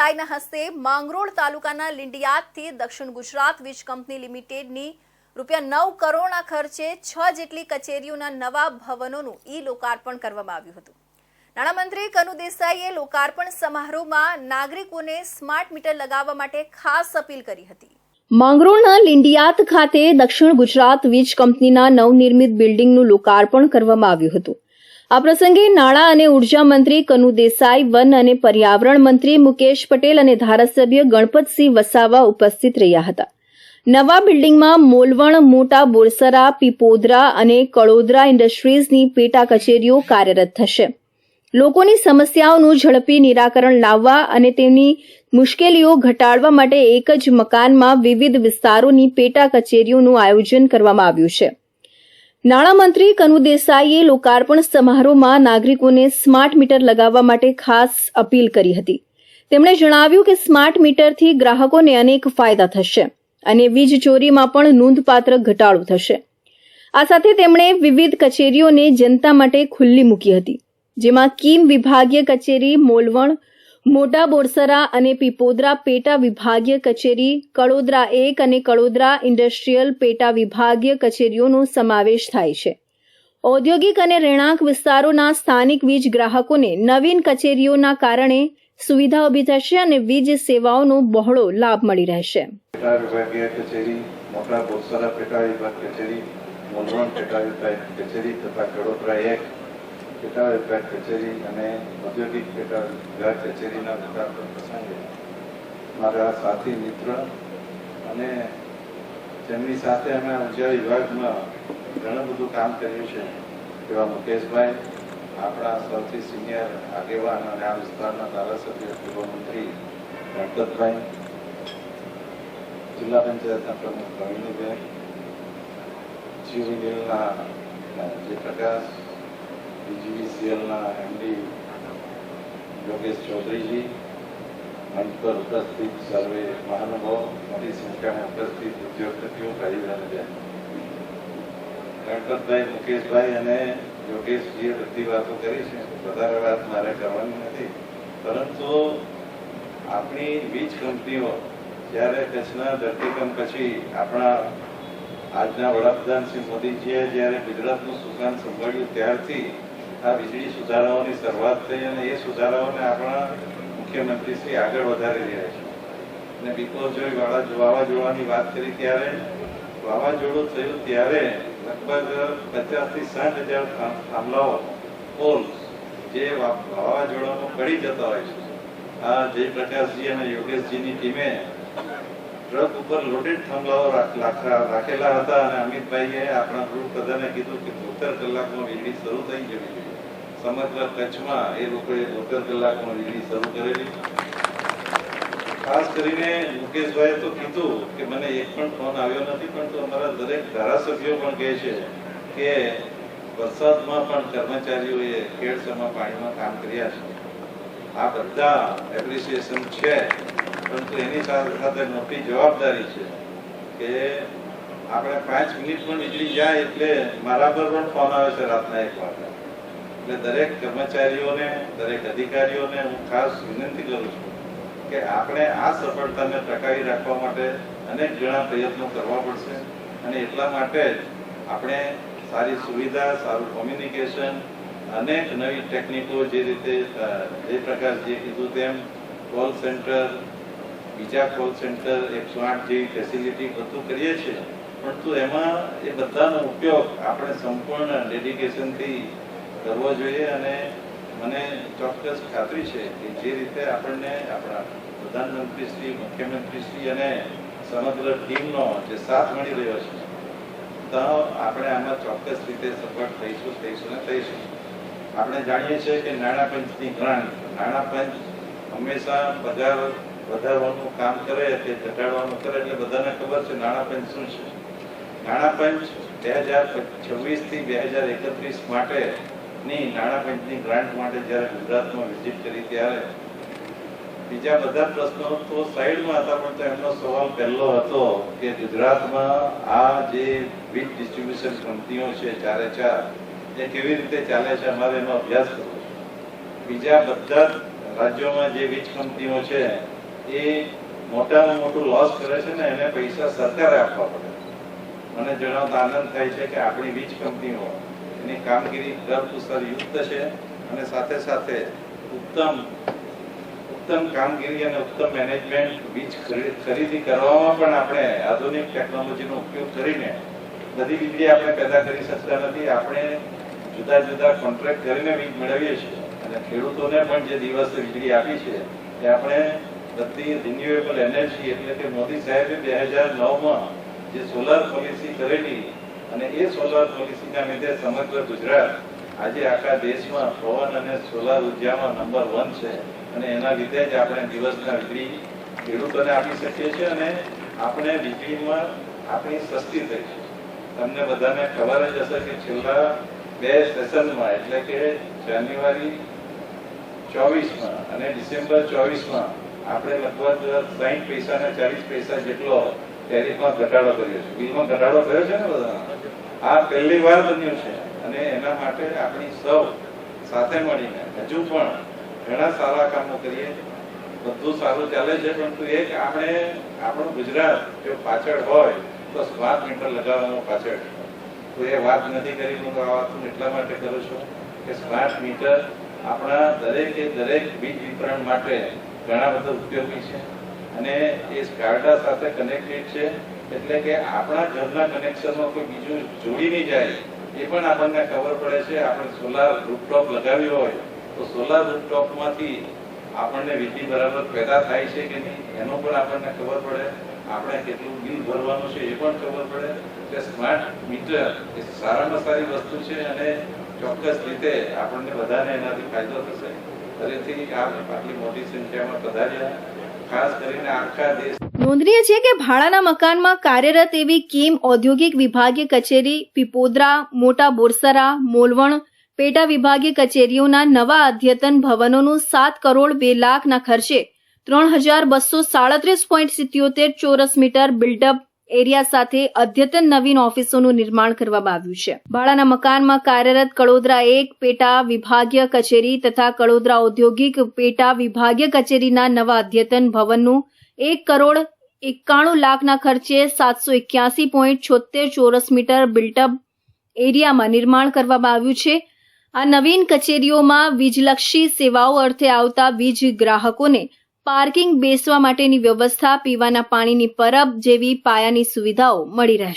દેસાઈના હસ્તે માંગરોળ તાલુકાના લીંડિયાદથી દક્ષિણ ગુજરાત વીજ કંપની લિમિટેડની રૂપિયા નવ કરોડના ખર્ચે છ જેટલી કચેરીઓના નવા ભવનોનું ઈ લોકાર્પણ કરવામાં આવ્યું હતું. નાણામંત્રી કનુ દેસાઈએ લોકાર્પણ સમારોહમાં નાગરિકોને સ્માર્ટ મીટર લગાવવા માટે ખાસ અપીલ કરી હતી. માંગરોળના લીંડિયાત ખાતે દક્ષિણ ગુજરાત વીજ કંપનીના નવનિર્મિત બિલ્ડિંગનું લોકાર્પણ કરવામાં આવ્યું હતું. આ પ્રસંગે નાણાં અને ઊર્જા મંત્રી કનુ દેસાઈ, વન અને પર્યાવરણ મંત્રી મુકેશ પટેલ અને ધારાસભ્ય ગણપતસિંહ વસાવા ઉપસ્થિત રહ્યા હતા. નવા બિલ્ડિંગમાં મોલવણ, મોટા બોરસરા, પીપોદરા અને કડોદરા ઇન્ડસ્ટ્રીઝની પેટા કચેરીઓ કાર્યરત થશે. લોકોની સમસ્યાઓનું ઝડપી નિરાકરણ લાવવા અને તેમની મુશ્કેલીઓ ઘટાડવા માટે એક જ મકાનમાં વિવિધ વિસ્તારોની પેટા કચેરીઓનું આયોજન કરવામાં આવ્યું છે. નાણામંત્રી કનુ દેસાઈએ લોકાર્પણ સમારોહમાં નાગરિકોને સ્માર્ટ મીટર લગાવવા માટે ખાસ અપીલ કરી હતી. તેમણે જણાવ્યું કે સ્માર્ટ મીટરથી ગ્રાહકોને અનેક ફાયદા થશે અને વીજ ચોરીમાં પણ નોંધપાત્ર ઘટાડો થશે. આ સાથે તેમણે વિવિધ કચેરીઓને જનતા માટે ખુલ્લી મૂકી હતી, જેમાં કીમ વિભાગીય કચેરી, મોલવણ મોટા બોરસરા અને પીપોદરા પેટા વિભાગીય કચેરી, કડોદરા એક અને કડોદરા ઇન્ડસ્ટ્રીયલ પેટા વિભાગીય કચેરીઓનો સમાવેશ થાય છે. ઔદ્યોગિક અને રહેણાંક વિસ્તારોના સ્થાનિક વીજ ગ્રાહકોને નવીન કચેરીઓના કારણે સુવિધા ઊભી થશે અને વીજ સેવાઓનો બહોળો લાભ મળી રહેશે. મોટા બોરસરા પેટા વિભાગ કચેરી મોલવણ પેટા વિભાગ કચેરી તથા કડોદરા એક પેટા વિભાગ કચેરી અને ઔદ્યોગિક પેટા વિભાગ કચેરીના લોકાર્પણ પ્રસંગે મારા સાથી મિત્ર અને જેમની સાથે અમે ઊર્જા વિભાગમાં ઘણું બધું કામ કર્યું છે એવા મુકેશભાઈ, આપણા સૌથી સિનિયર આગેવાન અને આ વિસ્તારના ધારાસભ્ય પૂર્વ મંત્રી ગણપતભાઈ, જિલ્લા પંચાયતના પ્રમુખ પ્રવીણબેન જે જયપ્રકાશ બીજીવીસીએલના એમડી યોગેશ ચૌધરીજી મંચ પર ઉપસ્થિત સર્વે મહાનુભાવો, મોટી સંખ્યામાં ઉપસ્થિત ઉદ્યોગપતિઓ ભાઈ બહેન ગણપતભાઈ, મુકેશભાઈ અને યોગેશજીએ બધી વાતો કરી છે. વધારે વાત મારે કરવાની નથી. પરંતુ આપણી વીજ કંપનીઓ જ્યારે કચ્છના ધરતીકંપ પછી આપણા આજના વડાપ્રધાન શ્રી મોદીજીએ જ્યારે ગુજરાતનું સુકાન સંભાળ્યું ત્યારથી આ વીજળી સુધારાઓની શરૂઆત થઈ અને એ સુધારાઓને આપણા મુખ્યમંત્રી શ્રી આગળ વધારી રહ્યા છે. અને બિકોઝોઈ વાવાઝોડાની વાત કરી ત્યારે વાવાઝોડું થયું ત્યારે લગભગ પચાસથી સાઠ હજાર થાંભલાઓ પોલ જે વાવાઝોડામાં પડી જતા હોય છે. આ જયપ્રકાશજી અને યોગેશજીની ટીમે ટ્રક ઉપર લોડેડ થાંભલાઓ રાખેલા હતા અને અમિતભાઈએ આપણા ગૃહ પ્રધાને કીધું કે તોતેર કલાકમાં વીજળી શરૂ થઈ જવી સમગ્ર કચ્છમાં એ લોકોએ બોતેર કલાકમાં વીજળી શરૂ કરેલી. ખાસ કરીને મુકેશભાઈ તો કીધું કે મને એક પણ ફોન આવ્યો નથી પરંતુ અમારા દરેક ધારાસભ્યો પણ કહે છે કે વરસાદમાં પણ કર્મચારીઓએ કેળસમાં પાણીમાં કામ કર્યા છે. આ બધા એપ્રિસિએશન છે, પરંતુ એની સાથે સાથે મોટી જવાબદારી છે કે આપણે પાંચ મિનિટ પણ વીજળી જાય એટલે મારા પર પણ ફોન આવે છે રાતના એક વાગે. એટલે દરેક કર્મચારીઓને, દરેક અધિકારીઓને હું ખાસ વિનંતી કરું છું કે આપણે આ સફળતાને ટકાવી રાખવા માટે અનેક ઘણા પ્રયત્નો કરવા પડશે અને એટલા માટે જ આપણે સારી સુવિધા, સારું કોમ્યુનિકેશન અનેક નવી ટેકનિકો જે રીતે જે પ્રકાર જે કીધું તેમ કોલ સેન્ટર બીજા કોલ સેન્ટર એકસો આઠ જેવી ફેસિલિટી બધું કરીએ છીએ. પરંતુ એમાં એ બધાનો ઉપયોગ આપણે સંપૂર્ણ ડેડિકેશનથી કરવો જોઈએ અને મને ચોક્કસ ખાતરી છે કે જે રીતે આપણને આપણા પ્રધાનમંત્રી શ્રી અને સમગ્ર ટીમનો જે સાથ મળી રહ્યો છે, તો આપણે આમાં ચોક્કસ રીતે સફળ થઈશું થઈશું ને થઈશું. આપણે જાણીએ છીએ કે નાણાં પંચની ગ્રાન્ટ, નાણાં પંચ હંમેશા પગાર વધારવાનું કામ કરે કે ઘટાડવાનું કરે, એટલે બધાને ખબર છે નાણાં પંચ શું છે. નાણાં પંચ બે હજાર છવ્વીસથી બે હજાર એકત્રીસ માટે ની નાણાં પંચની ગ્રાન્ટ માટે જ્યારે ગુજરાતમાં વિઝિટ કરી ત્યારે બીજા બધા પ્રશ્નો તો સાઈડમાં હતા, પણ એમનો સવાલ પહેલો હતો કે ગુજરાતમાં આ જે વીજ ડિસ્ટ્રીબ્યુશન કંપનીઓ છે, ચારે ચાર, એ કેવી રીતે ચાલે છે અમારે એનો અભ્યાસ કરવો બીજા બધા રાજ્યોમાં જે વીજ કંપનીઓ છે, એ મોટામાં મોટું લોસ કરે છે ને એને પૈસા સરકારે આપવા પડે મને જણાવતા આનંદ થાય છે કે આપણી વીજ કંપનીઓ એની કામગીરી કરકુશળ યુક્ત છે અને સાથે સાથે ઉત્તમ ઉત્તમ કામગીરી અને ઉત્તમ મેનેજમેન્ટ વીજ ખરીદી કરવામાં પણ આપણે આધુનિક ટેકનોલોજીનો ઉપયોગ કરીને બધી વીજળી આપણે પેદા કરી શકતા નથી. આપણે જુદા જુદા કોન્ટ્રાક્ટ કરીને વીજ મેળવીએ છીએ અને ખેડૂતોને પણ જે દિવસે વીજળી આપી છે એ આપણે બધી રિન્યુએબલ એનર્જી એટલે કે મોદી સાહેબે બે હજાર નવમાં જે સોલાર પોલિસી કરેલી અને એ સોલાર પોલિસીના લીધે સમગ્ર ગુજરાત આજે આખા દેશમાં પવન અને સોલાર ઉર્જામાં નંબર વન છે. અને એના લીધે જ આપણે દિવસના વીજળી ખેડૂતોને આપી શકીએ છીએ અને આપણે વીજળીમાં આપણી સસ્તી થઈ છે. તમને બધાને ખબર જ હશે કે છેલ્લા બે સેશનમાં, એટલે કે જાન્યુઆરી ચોવીસમાં અને ડિસેમ્બર ચોવીસમાં આપણે લગભગ સાહીઠ પૈસા ને ચાલીસ પૈસા જેટલો ટેરિફમાં ઘટાડો કર્યો છે. બિલમાં ઘટાડો કર્યો છે ને બધા આ પહેલી વાર બન્યું છે. અને એના માટે આપણી સૌ સાથે મળીને, હજુ પણ ઘણા સારા કામો કરીએ. બધું સારું ચાલે છે, પરંતુ એક આપણે, આપણું ગુજરાત જો પાછળ હોય, તો સ્માર્ટ મીટર લગાવવાનો પાછળ. તો એ વાત નથી કરી હું આ વાત હું એટલા માટે કરું છું કે સ્માર્ટ મીટર આપણા દરેકે દરેક વીજ વિતરણ માટે ઘણા બધા ઉપયોગી છે. અને એ સ્કાર્ડા સાથે કનેક્ટેડ છે. એટલે કે આપણા ઘરના કનેક્શનમાં કોઈ બીજું જોડી નહીં જાય, એ પણ આપણને ખબર પડે છે. આપણે સોલાર રૂફટોપ લગાવ્યો હોય, તો સોલાર રૂફટોપમાંથી આપણને વીજળી બરાબર પેદા થાય છે કે નહીં, એનો પણ આપણને ખબર પડે. આપણે કેટલું બિલ ભરવાનું છે એ પણ ખબર પડે એટલે સ્માર્ટ મીટર એ સારામાં સારી વસ્તુ છે અને ચોક્કસ રીતે આપણને બધાને એનાથી ફાયદો થશે. ફરીથી આટલી મોટી સંખ્યામાં પધાર્યા. ખાસ કરીને આખા દેશ નોંધનીય છે કે ભાડાના મકાનમાં કાર્યરત એવી કિમ ઔદ્યોગિક વિભાગીય કચેરી, પીપોદરા, મોટા બોરસરા, મોલવણ, પેટા વિભાગીય કચેરીઓના નવા અધ્યતન ભવનોનું સાત કરોડ બે લાખના ખર્ચે ત્રણ હજાર બસો સાડત્રીસ પોઈન્ટ સિત્યોતેર ચોરસ મીટર બિલ્ડઅપ એરિયા સાથે અદ્યતન નવીન ઓફિસોનું નિર્માણ કરવામાં આવ્યું છે. ભાડાના મકાનમાં કાર્યરત કડોદરા એક, પેટા વિભાગીય કચેરી તથા કડોદરા ઔદ્યોગિક પેટા વિભાગીય કચેરીના નવા અદ્યતન ભવનનું એક કરોડ એકાણું લાખના ખર્ચે સાતસો એક્યાસી પોઈન્ટ છોતેર ચોરસ મીટર બિલ્ટઅપ એરિયામાં નિર્માણ કરવામાં આવ્યું છે. આ નવીન કચેરીઓમાં વીજલક્ષી સેવાઓ અર્થે આવતા વીજ ગ્રાહકોને પાર્કિંગ બેસવા માટેની વ્યવસ્થા, પીવાના પાણીની પરબ જેવી પાયાની સુવિધાઓ મળી રહેશે.